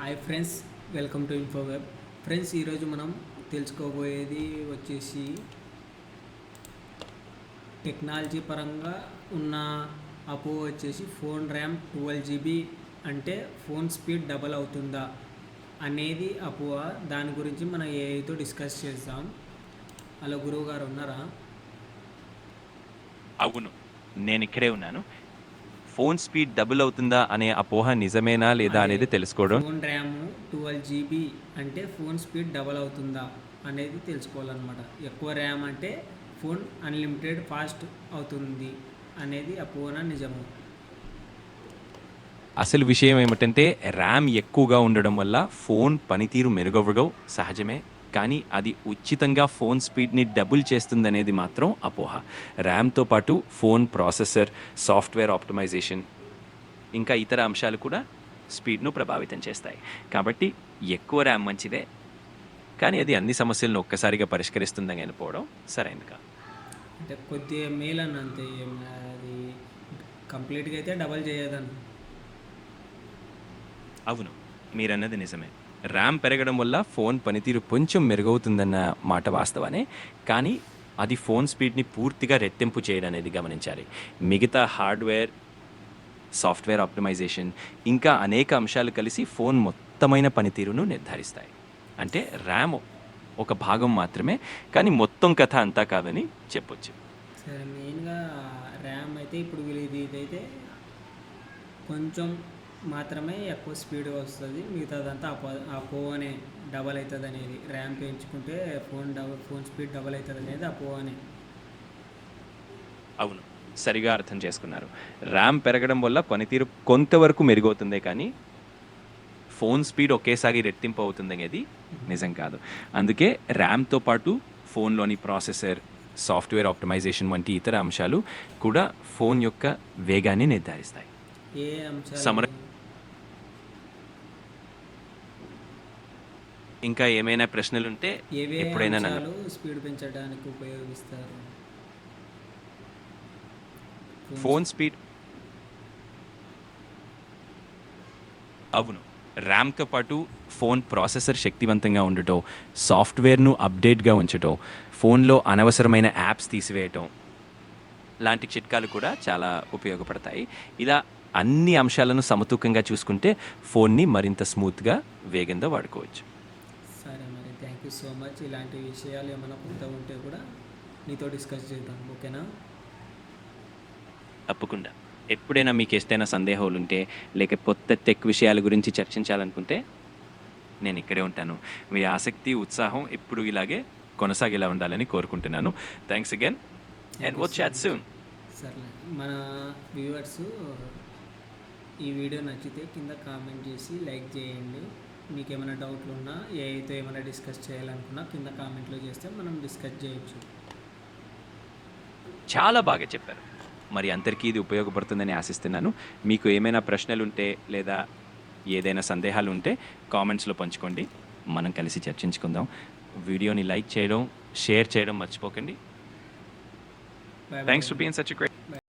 Hi friends welcome to info web friends ఈరోజు మనం తెలుసుకోబోయేది వచ్చేసి టెక్నాలజీ పరంగా ఉన్న అపో వచ్చేసి ఫోన్ ర్యామ్ ట్వెల్వ్ జీబీ అంటే ఫోన్ స్పీడ్ డబల్ అవుతుందా అనేది అపోవా దాని గురించి మనం ఏఐతో డిస్కస్ చేద్దాం. అలా గురువు గారు ఉన్నారా? అవును నేను ఇక్కడే ఉన్నాను. ఫోన్ స్పీడ్ డబుల్ అవుతుందా అనే అపోహ నిజమేనా లేదా అనేది తెలుసుకోవడం. ఫోన్ ర్యామ్ ట్వెల్వ్ జీబీ అంటే ఫోన్ స్పీడ్ డబల్ అవుతుందా అనేది తెలుసుకోవాలన్నమాట. ఎక్కువ ర్యామ్ అంటే ఫోన్ అన్లిమిటెడ్ ఫాస్ట్ అవుతుంది అనేది అపోహన నిజము. అసలు విషయం ఏమిటంటే ర్యామ్ ఎక్కువగా ఉండడం వల్ల ఫోన్ పనితీరు మెరుగవడం సహజమే. కానీ అది ఉచితంగా ఫోన్ స్పీడ్ని డబుల్ చేస్తుందనేది మాత్రం అపోహ. ర్యామ్తో పాటు ఫోన్ ప్రాసెసర్ సాఫ్ట్వేర్ ఆప్టిమైజేషన్ ఇంకా ఇతర అంశాలు కూడా స్పీడ్ను ప్రభావితం చేస్తాయి. కాబట్టి ఎక్కువ ర్యామ్ మంచిదే. కానీ అది అన్ని సమస్యలను ఒక్కసారిగా పరిష్కరిస్తుందని అనుకోవడం సరైనది కాదు. అంటే కొద్దిగా మేల్ అని అంతే అది కంప్లీట్గా అయితే డబల్ చేయదని అవును. మీరన్నది నిజమే. ర్యామ్ పెరగడం వల్ల ఫోన్ పనితీరు కొంచెం మెరుగవుతుందన్న మాట వాస్తవనే కానీ అది ఫోన్ స్పీడ్ని పూర్తిగా రెట్టింపు చేయడం అనేది గమనించాలి. మిగతా హార్డ్వేర్ సాఫ్ట్వేర్ ఆప్టిమైజేషన్ ఇంకా అనేక అంశాలు కలిసి ఫోన్ మొత్తమైన పనితీరును నిర్ధారిస్తాయి. అంటే ర్యామ్ ఒక భాగం మాత్రమే కానీ మొత్తం కథ అంతా కాదని చెప్పొచ్చు. సరే మెయిన్గా ర్యామ్ అయితే ఇప్పుడు ఇది ఇదైతే కొంచెం మాత్రమే ఎక్కువ స్పీడ్గా వస్తుంది. మిగతాదంతా అపో అపో అనే డబల్ అవుతుంది అనేది ర్యామ్ పెంచుకుంటే phone double phone speed double అవుతుంది అనేది అపో అనే. అవును. సరిగా అర్థం చేసుకున్నారు. ర్యామ్ పెరగడం వల్ల పనితీరు కొంతవరకు మెరుగవుతుందే కానీ ఫోన్ స్పీడ్ ఒకేసారి రెట్టింపు అవుతుంది అనేది నిజం కాదు. అందుకే ర్యామ్తో పాటు ఫోన్లోని ప్రాసెసర్ సాఫ్ట్వేర్ ఆప్టిమైజేషన్ వంటి ఇతర అంశాలు కూడా ఫోన్ యొక్క వేగాన్ని నిర్ధారిస్తాయి. ఏ అంశాలు? సమర- ఇంకా ఏమైనా ప్రశ్నలుంటే ఏవే ఎప్పుడైనా నన్ను స్పీడ్ పెంచడానికి ఉపయోగిస్తారు? Phone speed. అవును. ర్యామ్తో పాటు ఫోన్ ప్రాసెసర్ శక్తివంతంగా ఉండటం సాఫ్ట్వేర్ను అప్డేట్గా ఉంచటం ఫోన్లో అనవసరమైన యాప్స్ తీసివేయటం లాంటి చిట్కాలు కూడా చాలా ఉపయోగపడతాయి. ఇలా అన్ని అంశాలను సమతూకంగా చూసుకుంటే ఫోన్ని మరింత స్మూత్గా వేగంగా వాడుకోవచ్చు. యూ సో మచ్ ఇలాంటి విషయాలు ఏమైనా కొత్త ఉంటే కూడా నీతో డిస్కస్ చేద్దాం ఓకేనా? తప్పకుండా. ఎప్పుడైనా మీకు ఏదైనా సందేహాలు ఉంటే లేకపోతే టెక్ విషయాల గురించి చర్చించాలనుకుంటే నేను ఇక్కడే ఉంటాను. మీ ఆసక్తి ఉత్సాహం ఎప్పుడు ఇలాగే కొనసాగేలా ఉండాలని కోరుకుంటున్నాను. Thanks again and watch chat soon సర్లే. మన వ్యూవర్స్ ఈ వీడియో నచ్చితే కింద కామెంట్ చేసి లైక్ చేయండి. మీకు ఏమైనా డౌట్లు ఉన్నా ఏఐతో ఏమైనా డిస్కస్ చేయాలనుకున్నా కింద కామెంట్లో చేస్తే మనం డిస్కస్ చేయొచ్చు. చాలా బాగా చెప్పారు. మరి అందరికీ ఇది ఉపయోగపడుతుందని ఆశిస్తున్నాను. మీకు ఏమైనా ప్రశ్నలు ఉంటే లేదా ఏదైనా సందేహాలు ఉంటే కామెంట్స్లో పంచుకోండి. మనం కలిసి చర్చించుకుందాం. వీడియోని లైక్ చేయడం షేర్ చేయడం మర్చిపోకండి. Thanks for being such